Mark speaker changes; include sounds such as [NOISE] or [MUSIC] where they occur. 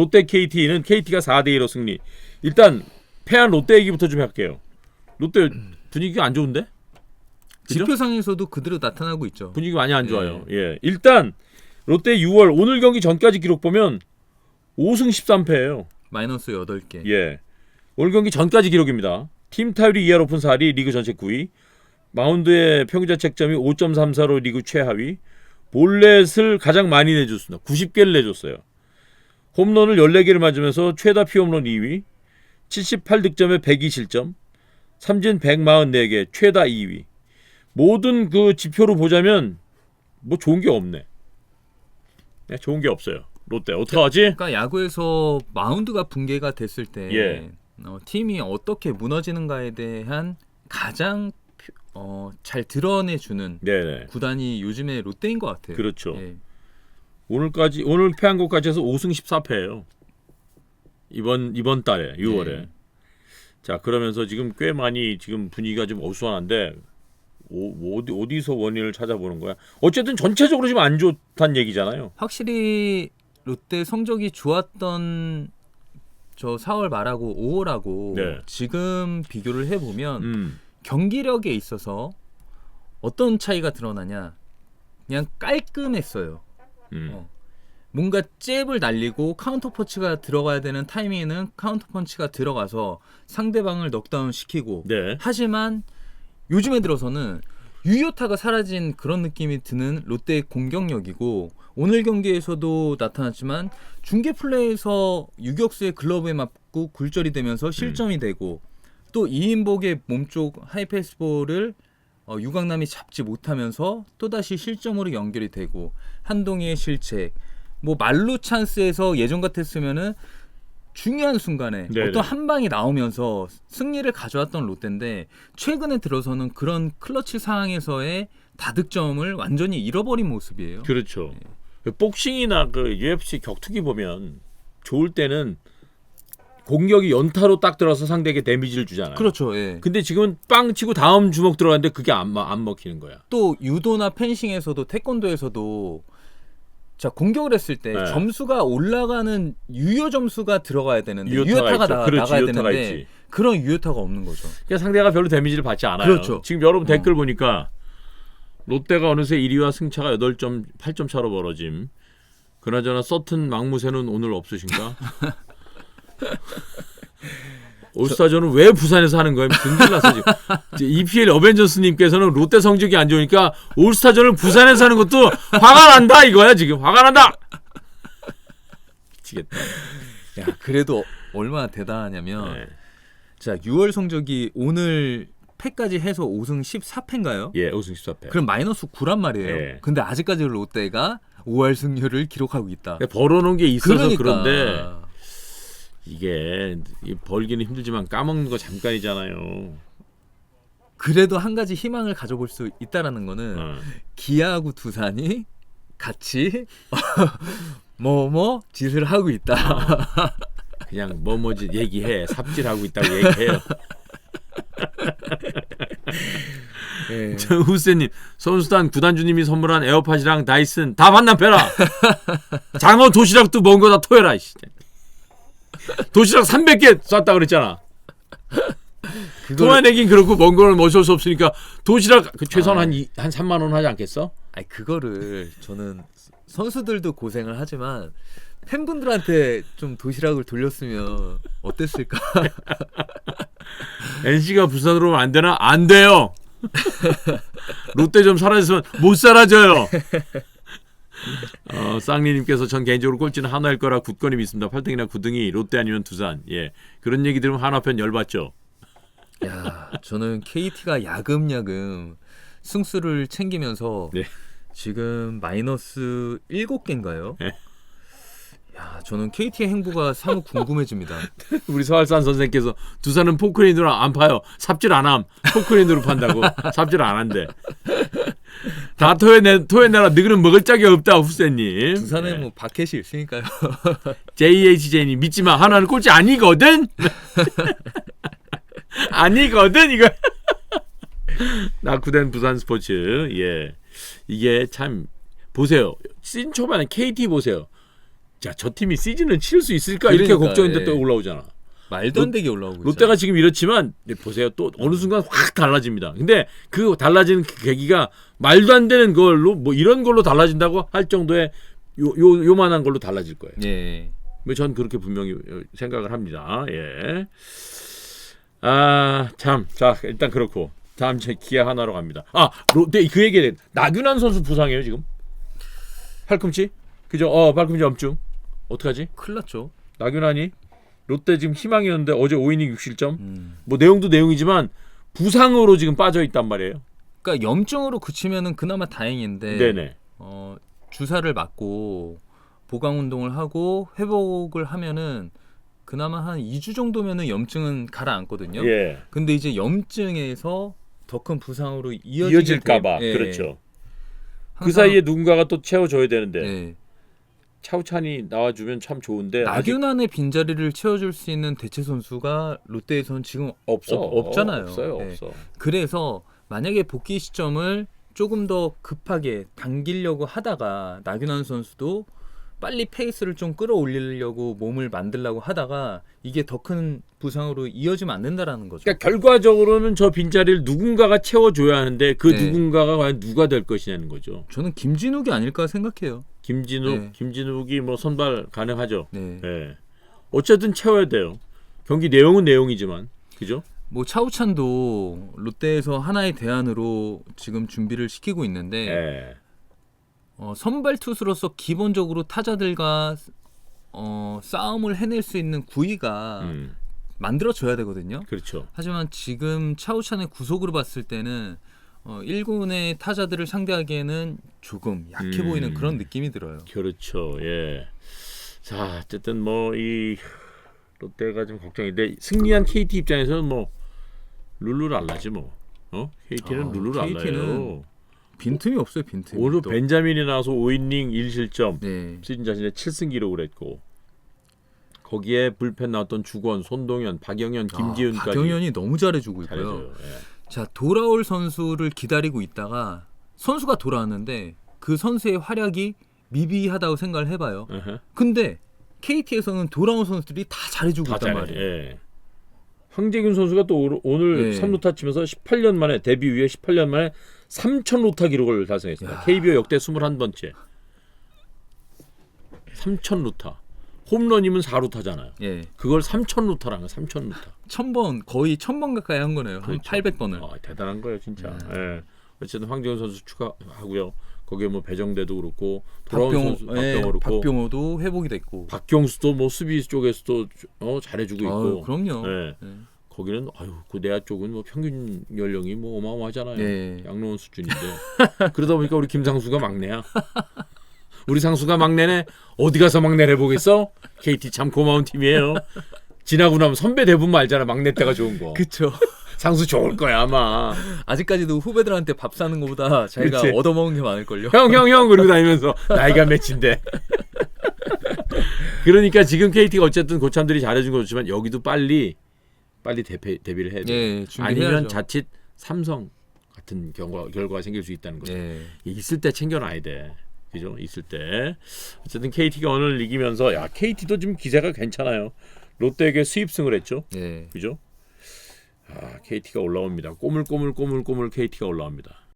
Speaker 1: 롯데 KT는 KT가 4대 1로 승리. 일단 패한 롯데 얘기부터 좀 할게요. 롯데 분위기가 안 좋은데? 그죠?
Speaker 2: 지표상에서도 그대로 나타나고 있죠.
Speaker 1: 분위기 많이 안 좋아요. 예. 일단 롯데 6월 오늘 경기 전까지 기록 보면 5승 13패예요.
Speaker 2: 마이너스 8개.
Speaker 1: 예. 오늘 경기 전까지 기록입니다. 팀 타율이 2할 오픈 4리 리그 전체 9위. 마운드의 평균 자책점이 5.34로 리그 최하위. 볼넷을 가장 많이 내줬습니다. 90개를 내줬어요. 홈런을 14개를 맞으면서 최다 피홈런 2위. 78득점에 102실점. 삼진 144개 최다 2위. 모든 그 지표로 보자면 뭐 좋은 게 없네. 네, 좋은 게 없어요. 롯데 어떡하지?
Speaker 2: 그러니까 야구에서 마운드가 붕괴가 됐을 때
Speaker 1: 예.
Speaker 2: 어, 팀이 어떻게 무너지는가에 대한 가장 표- 어, 잘 드러내주는
Speaker 1: 네네.
Speaker 2: 구단이 요즘에 롯데인 것 같아요.
Speaker 1: 그렇죠.
Speaker 2: 예.
Speaker 1: 오늘까지 오늘 패한 것까지 해서 5승 14패예요. 이번 이번 달에 6월에.
Speaker 2: 네.
Speaker 1: 자 그러면서 지금 꽤 많이 지금 분위기가 좀 어수선한데 오, 어디 어디서 원인을 찾아보는 거야? 어쨌든 전체적으로 지금 안 좋다는 얘기잖아요.
Speaker 2: 확실히 롯데 성적이 좋았던 저 4월 말하고 5월하고
Speaker 1: 네.
Speaker 2: 지금 비교를 해보면
Speaker 1: 음,
Speaker 2: 경기력에 있어서 어떤 차이가 드러나냐? 그냥 깔끔했어요.
Speaker 1: 음.
Speaker 2: 어. 뭔가 잽을 날리고 카운터 펀치가 들어가야 되는 타이밍에는 카운터 펀치가 들어가서 상대방을 넉다운 시키고
Speaker 1: 네.
Speaker 2: 하지만 요즘에 들어서는 유효타가 사라진 그런 느낌이 드는 롯데의 공격력이고 오늘 경기에서도 나타났지만 중계 플레이에서 유격수의 글러브에 맞고 굴절이 되면서 실점이 되고 또 이인복의 몸쪽 하이패스볼을 어, 유강남이 잡지 못하면서 또다시 실점으로 연결이 되고 한동희의 실책 뭐 말로 찬스에서 예전 같았으면은 중요한 순간에
Speaker 1: 네네.
Speaker 2: 어떤 한 방이 나오면서 승리를 가져왔던 롯데인데 최근에 들어서는 그런 클러치 상황에서의 다득점을 완전히 잃어버린 모습이에요.
Speaker 1: 그렇죠. 그 복싱이나 그 UFC 격투기 보면 좋을 때는 공격이 연타로 딱 들어서 상대에게 데미지를 주잖아요.
Speaker 2: 그렇죠. 예.
Speaker 1: 근데 지금은 빵 치고 다음 주먹 들어갔는데 그게 안, 마- 안 먹히는 거야.
Speaker 2: 또 유도나 펜싱에서도 태권도에서도 자 공격을 했을 때
Speaker 1: 네.
Speaker 2: 점수가 올라가는 유효 점수가 들어가야 되는데
Speaker 1: 유효타가
Speaker 2: 유효타가. 나,
Speaker 1: 그렇지,
Speaker 2: 나가야
Speaker 1: 유효타가
Speaker 2: 되는데
Speaker 1: 있지.
Speaker 2: 그런 유효타가 없는 거죠.
Speaker 1: 그러니까 상대가 별로 데미지를 받지 않아요.
Speaker 2: 그렇죠.
Speaker 1: 지금 여러분
Speaker 2: 어.
Speaker 1: 댓글 보니까 롯데가 어느새 1위와 승차가 8점, 8점 차로 벌어짐. 그나저나 서튼 막무새는 오늘 없으신가? [LAUGHS] [LAUGHS] 올스타전은 왜 부산에서 하는 거예요? 등질 났어 지금. EPL 어벤져스님께서는 롯데 성적이 안 좋으니까 올스타전을 부산에서 하는 것도 화가 난다 이거야 지금 화가 난다. 미치겠다.
Speaker 2: 야 그래도 얼마나 대단하냐면
Speaker 1: 네.
Speaker 2: 자 6월 성적이 오늘 패까지 해서 5승 14패인가요?
Speaker 1: 예, 우승 14패.
Speaker 2: 그럼 마이너스 9란 말이에요.
Speaker 1: 예.
Speaker 2: 근데 아직까지 롯데가 5할 승률을 기록하고 있다.
Speaker 1: 벌어놓은 게 있어서
Speaker 2: 그러니까
Speaker 1: 그런데 이게 이 벌기는 힘들지만 까먹는 거 잠깐이잖아요.
Speaker 2: 그래도 한 가지 희망을 가져볼 수 있다라는 거는
Speaker 1: 어.
Speaker 2: 기아하고 두산이 같이 뭐뭐 [LAUGHS] 짓을 하고 있다.
Speaker 1: 그냥 뭐 뭐지 얘기해 삽질하고 있다고 얘기해요. [LAUGHS]
Speaker 2: 예.
Speaker 1: 저 후세님 선수단 구단주님이 선물한 에어팟이랑 다이슨 다 반납해라. [LAUGHS] 장어 도시락도 먼 거 다 토해라. 이씨. 도시락 300개 쐈다 그랬잖아.
Speaker 2: 그걸
Speaker 1: 토해내긴 그렇고 먼 거는 어쩔 수 없으니까 도시락 그 최소한
Speaker 2: 아.
Speaker 1: 한, 이- 한 3만 원 하지 않겠어?
Speaker 2: 아니 그거를 저는 선수들도 고생을 하지만 팬분들한테 좀 도시락을 돌렸으면 어땠을까? [LAUGHS]
Speaker 1: NC가 부산으로 오면 안 되나? 안 돼요. [LAUGHS] 롯데 좀 사라졌으면 못 사라져요. 어, 쌍리님께서 전 개인적으로 꼴찌는 한화일 거라 굳건히 믿습니다. 8등이나 9등이 롯데 아니면 두산. 예, 그런 얘기 들으면 한화 편 열받죠.
Speaker 2: 야, 저는 KT가 야금야금 승수를 챙기면서
Speaker 1: 네.
Speaker 2: 지금 마이너스 7개인가요?
Speaker 1: 네.
Speaker 2: 야, 저는 KT의 행보가 사뭇 궁금해집니다. [LAUGHS]
Speaker 1: 우리 서할산 선생께서 두산은 포크레인으로 안 파요. 삽질 안 함. 포크레인으로 판다고. [LAUGHS] 삽질 안 한대. 다 토해내 토해내라. 너희는 먹을 짝이 없다 후세님.
Speaker 2: 두산에
Speaker 1: 예.
Speaker 2: 뭐 바켓이 있으니까요. [LAUGHS]
Speaker 1: JHJ님 믿지 마. 하나는 꼴찌 아니거든. [LAUGHS] 아니거든 이거. [LAUGHS] 낙후된 부산 스포츠. 예. 이게 참 보세요. 신 초반에 KT 보세요. 자, 저 팀이 시즌을 치를 수 있을까 이렇게
Speaker 2: 그러니까,
Speaker 1: 걱정인데
Speaker 2: 예.
Speaker 1: 또 올라오잖아.
Speaker 2: 말도 안 되게 올라오고
Speaker 1: 롯데가
Speaker 2: 있잖아요.
Speaker 1: 지금 이렇지만 네, 보세요. 또 어느 순간 확 달라집니다. 근데 그 달라지는 그 계기가 말도 안 되는 걸로 뭐 이런 걸로 달라진다고 할 정도의 요, 요 요만한 걸로 달라질 거예요.
Speaker 2: 예.
Speaker 1: 뭐전 그렇게 분명히 어, 생각을 합니다. 예. 아, 참. 자, 일단 그렇고. 다음 제 기아 하나로 갑니다. 아, 롯데 그 얘기해. 나균환 선수 부상이에요, 지금? 팔꿈치? 그죠? 어, 팔꿈치 염증. 어떡하지?
Speaker 2: 큰일 났죠.
Speaker 1: 나균환이 롯데 지금 희망이었는데 어제 5이닝 6실점.
Speaker 2: 음.
Speaker 1: 뭐 내용도 내용이지만 부상으로 지금 빠져 있단 말이에요.
Speaker 2: 그러니까 염증으로 그치면은 그나마 다행인데
Speaker 1: 네, 네.
Speaker 2: 어, 주사를 맞고 보강 운동을 하고 회복을 하면은 그나마 한 2주 정도면은 염증은 가라앉거든요.
Speaker 1: 예.
Speaker 2: 근데 이제 염증에서 더 큰 부상으로 이어지게
Speaker 1: 이어질까 봐.
Speaker 2: 되- 예.
Speaker 1: 그렇죠. 그
Speaker 2: 항상-
Speaker 1: 사이에 누군가가 또 채워 줘야 되는데
Speaker 2: 예.
Speaker 1: 차우찬이 나와 주면 참 좋은데 아직
Speaker 2: 나균안의 빈자리를 채워줄 수 있는 대체 선수가 롯데에서는 지금
Speaker 1: 없어.
Speaker 2: 없- 없잖아요.
Speaker 1: 없어요.
Speaker 2: 네.
Speaker 1: 없어.
Speaker 2: 그래서 만약에 복귀 시점을 조금 더 급하게 당기려고 하다가 나균환 선수도 빨리 페이스를 좀 끌어올리려고 몸을 만들려고 하다가 이게 더 큰 부상으로 이어지면 안 된다라는 거죠.
Speaker 1: 그러니까 결과적으로는 저 빈자리를 누군가가 채워줘야 하는데 그
Speaker 2: 네.
Speaker 1: 누군가가 과연 누가 될 것이냐는 거죠.
Speaker 2: 저는 김진욱이 아닐까 생각해요.
Speaker 1: 김진욱,
Speaker 2: 네.
Speaker 1: 김진욱이 뭐 선발 가능하죠.
Speaker 2: 네.
Speaker 1: 예. 어쨌든 채워야 돼요. 경기 내용은 내용이지만 그죠?
Speaker 2: 뭐 차우찬도 롯데에서 하나의 대안으로 지금 준비를 시키고 있는데
Speaker 1: 예.
Speaker 2: 어, 선발 투수로서 기본적으로 타자들과 어, 싸움을 해낼 수 있는 구위가
Speaker 1: 음,
Speaker 2: 만들어져야 되거든요.
Speaker 1: 그렇죠.
Speaker 2: 하지만 지금 차우찬의 구속으로 봤을 때는 어, 1군의 타자들을 상대하기에는 조금 약해
Speaker 1: 음.
Speaker 2: 보이는 그런 느낌이 들어요.
Speaker 1: 그렇죠. 예. 자, 어쨌든 뭐 이 롯데가 좀 걱정인데 승리한 KT 입장에서는 뭐 룰루랄라지 뭐. 어? KT는
Speaker 2: 아,
Speaker 1: 룰루랄라요.
Speaker 2: KT 빈틈이 없어요, 빈틈이.
Speaker 1: 오늘
Speaker 2: 또.
Speaker 1: 벤자민이 나와서 5이닝 1실점.
Speaker 2: 네.
Speaker 1: 시즌 자신의 7승 기록을 했고 거기에 불펜 나왔던 주권, 손동현, 박영현, 김기훈까지
Speaker 2: 아, 박경현이 너무 잘해주고 있고요.
Speaker 1: 잘해줘요. 예.
Speaker 2: 자 돌아올 선수를 기다리고 있다가 선수가 돌아왔는데 그 선수의 활약이 미비하다고 생각을 해봐요.
Speaker 1: 어허.
Speaker 2: 근데 KT에서는 돌아온 선수들이 다 잘해주고
Speaker 1: 다
Speaker 2: 있단
Speaker 1: 잘해.
Speaker 2: 말이에요.
Speaker 1: 예. 황재균 선수가 또 오늘- 오늘
Speaker 2: 네.
Speaker 1: 3루타 치면서 18년 만에 데뷔 이후에 18년 만에 3천 루타 기록을 달성했습니다.
Speaker 2: 야.
Speaker 1: KBO 역대 21번째. 3천 루타. 홈런이면 4루타잖아요.
Speaker 2: 예,
Speaker 1: 그걸 3천 루타라는 거예요. 3천 루타. [LAUGHS]
Speaker 2: 천번 거의 천번 가까이 한 거네요. 한
Speaker 1: 그렇죠.
Speaker 2: 800번을.
Speaker 1: 아, 대단한 거예요, 진짜.
Speaker 2: 네.
Speaker 1: 예. 어쨌든 황재균 선수 추가하고요. 거기에 뭐 배정대도 그렇고 돌아온
Speaker 2: 박병호,
Speaker 1: 선수
Speaker 2: 예,
Speaker 1: 박병호 그렇고
Speaker 2: 박병호도 회복이 됐고.
Speaker 1: 박경수도 뭐 수비 쪽에서도 어, 잘해주고 있고.
Speaker 2: 아유, 그럼요.
Speaker 1: 예.
Speaker 2: 예.
Speaker 1: 거기는 아유 그 내야 쪽은 뭐 평균 연령이 뭐 어마어마하잖아요.
Speaker 2: 예.
Speaker 1: 양로원 수준인데 [LAUGHS] 그러다 보니까 우리 김상수가 막내야. 우리 상수가 막내네. 어디 가서 막내를 해보겠어? KT 참 고마운 팀이에요. 지나고 나면 선배 대부분 알잖아. 막내 때가 좋은 거.
Speaker 2: 그쵸.
Speaker 1: 상수 좋을 거야 아마.
Speaker 2: 아직까지도 후배들한테 밥 사는 것보다 자기가
Speaker 1: 그치.
Speaker 2: 얻어먹은 게 많을걸요.
Speaker 1: 형 형 형 그러고 다니면서 나이가 몇인데. [LAUGHS] 그러니까 지금 KT가 어쨌든 고참들이 잘해준 거 좋지만 여기도 빨리 빨리 대패, 데뷔를 해야 돼.
Speaker 2: 예.
Speaker 1: 아니면 자칫 삼성 같은 경과 결과가 생길 수 있다는 거죠.
Speaker 2: 예.
Speaker 1: 있을 때 챙겨놔야 돼. 그죠? 있을 때. 어쨌든 KT가 오늘 이기면서 야 KT도 지금 기세가 괜찮아요. 롯데에게 수입승을 했죠.
Speaker 2: 예.
Speaker 1: 그죠? 아 KT가 올라옵니다. 꼬물꼬물꼬물꼬물 KT가 올라옵니다.